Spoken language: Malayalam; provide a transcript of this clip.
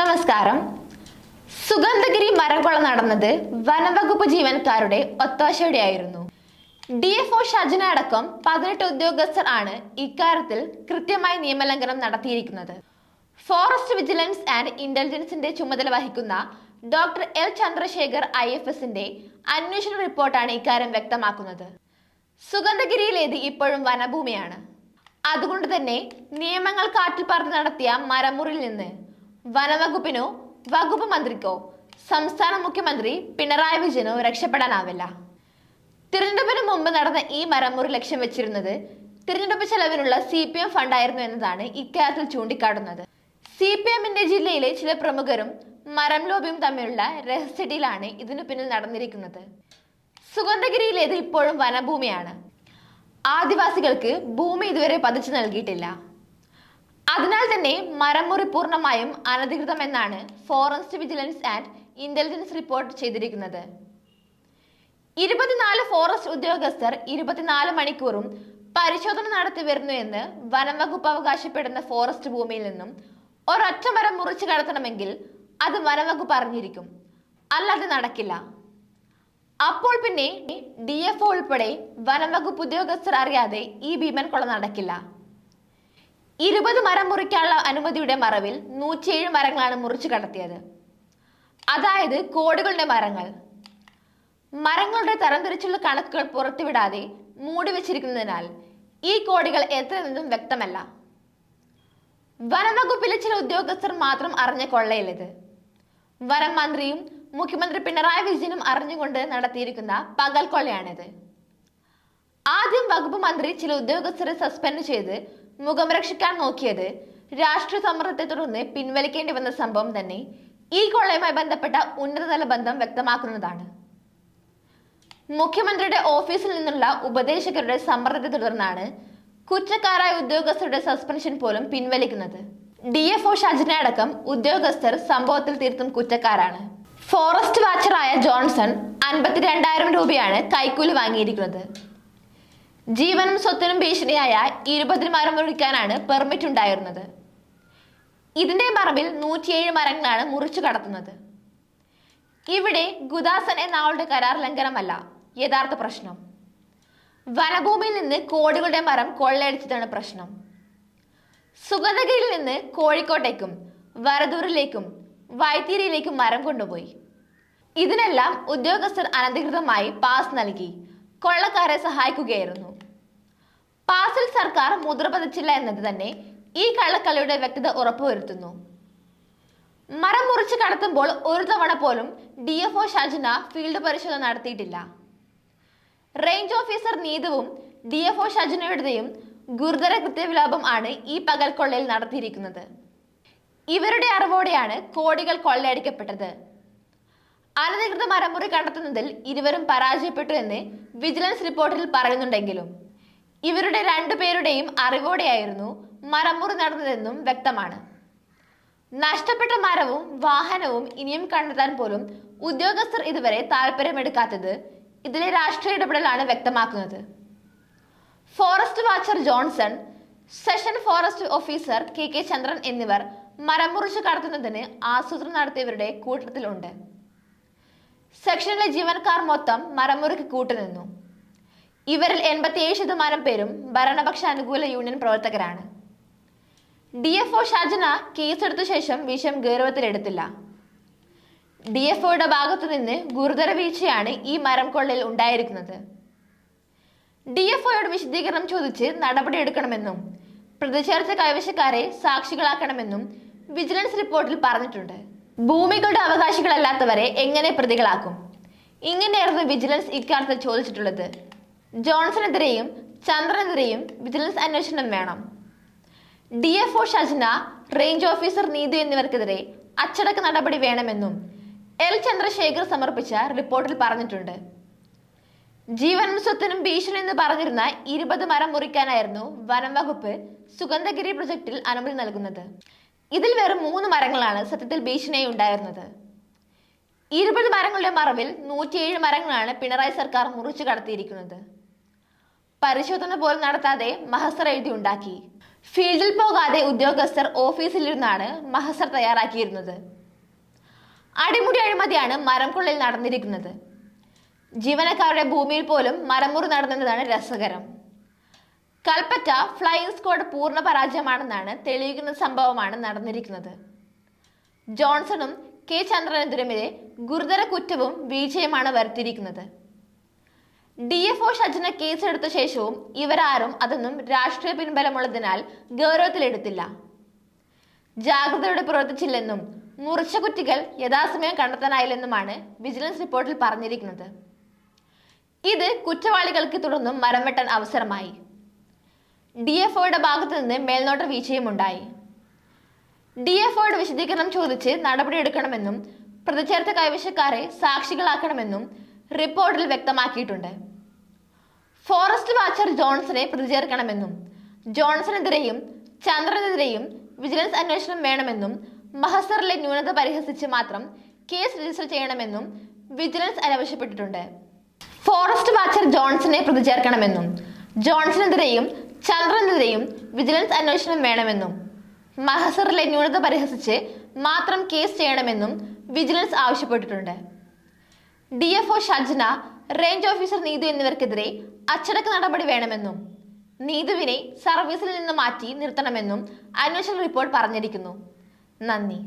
നമസ്കാരം. സുഗന്ധഗിരി മരംകൊള്ള നടന്നത് വനവകുപ്പ് ജീവനക്കാരുടെ ഒത്താശയോടെയായിരുന്നു. ഡി എഫ് ഒ ഷജന അടക്കം പതിനെട്ട് ഉദ്യോഗസ്ഥർ ആണ് ഇക്കാര്യത്തിൽ കൃത്യമായി നിയമലംഘനം നടത്തിയിരിക്കുന്നത്. ഫോറസ്റ്റ് വിജിലൻസ് ആൻഡ് ഇന്റലിജൻസിന്റെ ചുമതല വഹിക്കുന്ന doctor L Chandrashekhar I F എസിന്റെ അന്വേഷണ റിപ്പോർട്ടാണ് ഇക്കാര്യം വ്യക്തമാക്കുന്നത്. സുഗന്ധഗിരിയിലേത് ഇപ്പോഴും വനഭൂമിയാണ്. അതുകൊണ്ട് തന്നെ നിയമങ്ങൾ കാറ്റിൽ പറന്ന് നടത്തിയ മരമുറിയിൽ നിന്ന് വനവകുപ്പിനോ വകുപ്പ് മന്ത്രിക്കോ സംസ്ഥാന മുഖ്യമന്ത്രി പിണറായി വിജയനോ രക്ഷപ്പെടാനാവില്ല. തിരഞ്ഞെടുപ്പിന് മുമ്പ് നടന്ന ഈ മരമുറി ലക്ഷ്യം വെച്ചിരുന്നത് തിരഞ്ഞെടുപ്പ് ചെലവിനുള്ള സി പി എം ഫണ്ടായിരുന്നു എന്നതാണ് ഇക്കാര്യത്തിൽ ചൂണ്ടിക്കാട്ടുന്നത്. സി പി എമ്മിന്റെ ജില്ലയിലെ ചില പ്രമുഖരും മരം ലോബിയും തമ്മിലുള്ള രഹസ്യടിയിലാണ് ഇതിനു പിന്നിൽ നടന്നിരിക്കുന്നത്. സുഗന്ധഗിരിയിലേത് ഇപ്പോഴും വനഭൂമിയാണ്. ആദിവാസികൾക്ക് ഭൂമി ഇതുവരെ പതിച്ചു നൽകിയിട്ടില്ല. അതിനാൽ തന്നെ മരമുറി പൂർണമായും അനധികൃതമെന്നാണ് forest vigilance and intelligence report ചെയ്തിരിക്കുന്നത്. ഇരുപത്തിനാല് ഫോറസ്റ്റ് ഉദ്യോഗസ്ഥർ ഇരുപത്തിനാല് മണിക്കൂറും പരിശോധന നടത്തി വരുന്നു എന്ന് വനം വകുപ്പ് അവകാശപ്പെടുന്ന ഫോറസ്റ്റ് ഭൂമിയിൽ നിന്നും ഒരൊറ്റ മരം മുറിച്ചു കടത്തണമെങ്കിൽ അത് വനം വകുപ്പ് അറിഞ്ഞിരിക്കും. അല്ലാതെ നടക്കില്ല. അപ്പോൾ പിന്നെ ഡി എഫ് ഒ ഉൾപ്പെടെ വനം വകുപ്പ് ഉദ്യോഗസ്ഥർ അറിയാതെ ഈ ഭീമൻ കൊള്ള നടക്കില്ല. ഇരുപത് മരം മുറിക്കാനുള്ള അനുമതിയുടെ മറവിൽ നൂറ്റിയേഴ് മരങ്ങളാണ് മുറിച്ചു കടത്തിയത്. അതായത് കോടികളുടെ മരങ്ങൾ. മരങ്ങളുടെ തരംതിരിച്ചുള്ള കണക്കുകൾ പുറത്തുവിടാതെ മൂടി വെച്ചിരിക്കുന്നതിനാൽ ഈ കോടികൾ എത്രയെന്നതും വ്യക്തമല്ല. വനംവകുപ്പിലെ ചില ഉദ്യോഗസ്ഥർ മാത്രം അറിഞ്ഞ കൊള്ളയിലിത്. വനം മന്ത്രിയും മുഖ്യമന്ത്രി പിണറായി വിജയനും അറിഞ്ഞുകൊണ്ട് നടത്തിയിരിക്കുന്ന പകൽ കൊള്ളയാണിത്. ആദ്യം വകുപ്പ് മന്ത്രി ചില ഉദ്യോഗസ്ഥരെ സസ്പെൻഡ് ചെയ്ത് മുഖം രക്ഷിക്കാൻ നോക്കിയത് രാഷ്ട്രീയ സമ്മർദ്ദത്തെ തുടർന്ന് പിൻവലിക്കേണ്ടി വന്ന സംഭവം തന്നെ ഈ കൊള്ളയുമായി ബന്ധപ്പെട്ട ഉന്നതതല ബന്ധം വ്യക്തമാക്കുന്നതാണ്. മുഖ്യമന്ത്രിയുടെ ഓഫീസിൽ നിന്നുള്ള ഉപദേശകരുടെ സമ്മർദ്ദത്തെ തുടർന്നാണ് കുറ്റക്കാരായ ഉദ്യോഗസ്ഥരുടെ സസ്പെൻഷൻ പോലും പിൻവലിക്കുന്നത്. ഡി എഫ് ഒ ഷാജിനെ അടക്കം ഉദ്യോഗസ്ഥർ സംഭവത്തിൽ തീർത്തും കുറ്റക്കാരാണ്. ഫോറസ്റ്റ് വാച്ചറായ ജോൺസൺ അൻപത്തിരണ്ടായിരം രൂപയാണ് കൈക്കൂലി വാങ്ങിയിരിക്കുന്നത്. ജീവനും സ്വത്തിനും ഭീഷണിയായ ഇരുപതിന് മരം മുറിക്കാനാണ് പെർമിറ്റ് ഉണ്ടായിരുന്നത്. ഇതിന്റെ മറവിൽ നൂറ്റിയേഴ് മരങ്ങളാണ് മുറിച്ചു കടത്തുന്നത്. ഇവിടെ ഗുദാസൻ എന്ന ആളുടെ കരാർ ലംഘനമല്ല യഥാർത്ഥ പ്രശ്നം. വനഭൂമിയിൽ നിന്ന് കോടികളുടെ മരം കൊള്ളയടിച്ചതാണ് പ്രശ്നം. സുഗന്ധഗിരിയിൽ നിന്ന് കോഴിക്കോട്ടേക്കും വരദൂരിലേക്കും വൈത്തിരിയിലേക്കും മരം കൊണ്ടുപോയി. ഇതിനെല്ലാം ഉദ്യോഗസ്ഥർ അനധികൃതമായി പാസ് നൽകി കൊള്ളക്കാരെ സഹായിക്കുകയായിരുന്നു. സർക്കാർ മുദ്ര പതിച്ചില്ല എന്നത് തന്നെ ഈ കള്ളക്കളിയുടെ വ്യക്തത ഉറപ്പുവരുത്തുന്നു. മരം മുറിച്ച് കടത്തുമ്പോൾ ഒരു തവണ പോലും D F O Shajina field പരിശോധന നടത്തിയിട്ടില്ല. റേഞ്ച് ഓഫീസർ നീതുവും ഡി എഫ് ഒ ഷജിനയുടെയും ഗുരുതര കൃത്യവിലാപം ആണ് ഈ പകൽക്കൊള്ളയിൽ നടത്തിയിരിക്കുന്നത്. ഇവരുടെ അറിവോടെയാണ് കോടികൾ കൊള്ളയടിക്കപ്പെട്ടത്. അനധികൃത മരമുറി കണ്ടെത്തുന്നതിൽ ഇരുവരും പരാജയപ്പെട്ടു എന്ന് വിജിലൻസ് റിപ്പോർട്ടിൽ പറയുന്നുണ്ടെങ്കിലും ഇവരുടെ രണ്ടുപേരുടെയും അറിവോടെയായിരുന്നു മരമുറി നടന്നതെന്നും വ്യക്തമാണ്. നഷ്ടപ്പെട്ട മരവും വാഹനവും ഇനിയും കണ്ടെത്താൻ പോലും ഉദ്യോഗസ്ഥർ ഇതുവരെ താല്പര്യമെടുക്കാത്തത് ഇതിലെ രാഷ്ട്രീയ ഇടപെടലാണ് വ്യക്തമാക്കുന്നത്. Forest watcher Johnson section forest officer K K Chandran എന്നിവർ മരം മുറിച്ച് കടത്തുന്നതിന് ആസൂത്രണം നടത്തിയവരുടെ കൂട്ടത്തിലുണ്ട്. സെക്ഷനിലെ ജീവനക്കാർ മൊത്തം മരമുറിക്ക് കൂട്ടുനിന്നു. ഇവരിൽ എൺപത്തിയേഴ് ശതമാനം പേരും ഭരണപക്ഷ അനുകൂല യൂണിയൻ പ്രവർത്തകരാണ്. ഡി എഫ് ഒ ഷാജന കേസെടുത്ത ശേഷം വിഷയം ഗൗരവത്തിലെടുത്തില്ല. ഡി എഫ് ഒയുടെ ഭാഗത്തു നിന്ന് ഗുരുതര വീഴ്ചയാണ് ഈ മരം കൊള്ളയിൽ ഉണ്ടായിരിക്കുന്നത്. ഡി എഫ് ഒയോട് വിശദീകരണം ചോദിച്ച് നടപടിയെടുക്കണമെന്നും പ്രതിചേർച്ച കൈവശക്കാരെ സാക്ഷികളാക്കണമെന്നും വിജിലൻസ് റിപ്പോർട്ടിൽ പറഞ്ഞിട്ടുണ്ട്. ഭൂമികളുടെ അവകാശികളല്ലാത്തവരെ എങ്ങനെ പ്രതികളാക്കും? ഇങ്ങനെയായിരുന്നു വിജിലൻസ് ഇക്കാര്യത്തിൽ ചോദിച്ചിട്ടുള്ളത്. ജോൺസണെതിരെയും ചന്ദ്രനെതിരെയും വിജിലൻസ് അന്വേഷണം വേണം. D F O Shajna range officer Neethu എന്നിവർക്കെതിരെ അച്ചടക്ക നടപടി വേണമെന്നും എൽ ചന്ദ്രശേഖർ സമർപ്പിച്ച റിപ്പോർട്ടിൽ പറഞ്ഞിട്ടുണ്ട്. ജീവനും സ്വത്തിനും ഭീഷണി എന്ന് പറഞ്ഞിരുന്ന ഇരുപത് മരം മുറിക്കാനായിരുന്നു വനം വകുപ്പ് സുഗന്ധഗിരി പ്രൊജക്ടിൽ അനുമതി നൽകുന്നത്. ഇതിൽ വെറും മൂന്ന് മരങ്ങളാണ് സത്യത്തിൽ ഭീഷണിയായി ഉണ്ടായിരുന്നത്. ഇരുപത് മരങ്ങളുടെ മറവിൽ നൂറ്റിയേഴ് മരങ്ങളാണ് പിണറായി സർക്കാർ മുറിച്ചു കടത്തിയിരിക്കുന്നത്. പരിശോധന പോലും നടത്താതെ മഹസർ എഴുതി ഉണ്ടാക്കി ഫീൽഡിൽ പോകാതെ ഉദ്യോഗസ്ഥർ ഓഫീസിലിരുന്നാണ് മഹസർ തയ്യാറാക്കിയിരുന്നത്. അടിമുടി അഴിമതിയാണ് മരംകുള്ളിൽ നടന്നിരിക്കുന്നത്. ജീവനക്കാരുടെ ഭൂമിയിൽ പോലും മരമുറി നടന്നതാണ് രസകരം. കൽപ്പറ്റ ഫ്ലൈയിങ് സ്ക്വാഡ് പൂർണ പരാജയമാണെന്നാണ് തെളിയിക്കുന്ന സംഭവമാണ് നടന്നിരിക്കുന്നത്. ജോൺസണും കെ ചന്ദ്രനെതിരെ ഗുരുതര കുറ്റവും വീഴ്ചയുമാണ് വരുത്തിയിരിക്കുന്നത്. ഡി എഫ് ഒ ഷജന കേസെടുത്ത ശേഷവും ഇവരാരും അതൊന്നും രാഷ്ട്രീയ പിൻബലമുള്ളതിനാൽ ഗൗരവത്തിലെടുത്തില്ല. ജാഗ്രതയോടെ പ്രവർത്തിച്ചില്ലെന്നും മുറിച്ച കുറ്റികൾ യഥാസമയം കണ്ടെത്താനായില്ലെന്നുമാണ് വിജിലൻസ് റിപ്പോർട്ടിൽ പറഞ്ഞിരിക്കുന്നത്. ഇത് കുറ്റവാളികൾക്ക് തുടർന്നും മരം വെട്ടാൻ അവസരമായി. ഡി എഫ് ഒയുടെ ഭാഗത്തു നിന്ന് മേൽനോട്ട വീഴ്ചയും ഉണ്ടായി ഡി എഫ് ഒയുടെ വിശദീകരണം ചോദിച്ച് നടപടിയെടുക്കണമെന്നും പ്രതിചേർത്ത കൈവശക്കാരെ സാക്ഷികളാക്കണമെന്നും റിപ്പോർട്ടിൽ വ്യക്തമാക്കിയിട്ടുണ്ട്. ഫോറസ്റ്റ് വാച്ചർ ജോൺസനെ പ്രതിചേർക്കണമെന്നും ജോൺസനെതിരെയും ചന്ദ്രനെതിരെയും വിജിലൻസ് അന്വേഷണം വേണമെന്നും മഹസറിലെ ന്യൂനത പരിഹസിച്ച് മാത്രം കേസ് രജിസ്റ്റർ ചെയ്യണമെന്നും വിജിലൻസ് ആവശ്യപ്പെട്ടിട്ടുണ്ട് ഫോറസ്റ്റ് വാച്ചർ ജോൺസനെ പ്രതിചേർക്കണമെന്നും ജോൺസനെതിരെയും ചന്ദ്രനെതിരെയും വിജിലൻസ് അന്വേഷണം വേണമെന്നും മഹസറിലെ ന്യൂനത പരിഹസിച്ച് മാത്രം കേസ് ചെയ്യണമെന്നും വിജിലൻസ് ആവശ്യപ്പെട്ടിട്ടുണ്ട്. D F O Shajna range officer Neethu എന്നിവർക്കെതിരെ അച്ചടക്ക നടപടി വേണമെന്നും നീതുവിനെ സർവീസിൽ നിന്ന് മാറ്റി നിർത്തണമെന്നും അന്വേഷണ റിപ്പോർട്ട് പറഞ്ഞിരിക്കുന്നു. നന്ദി.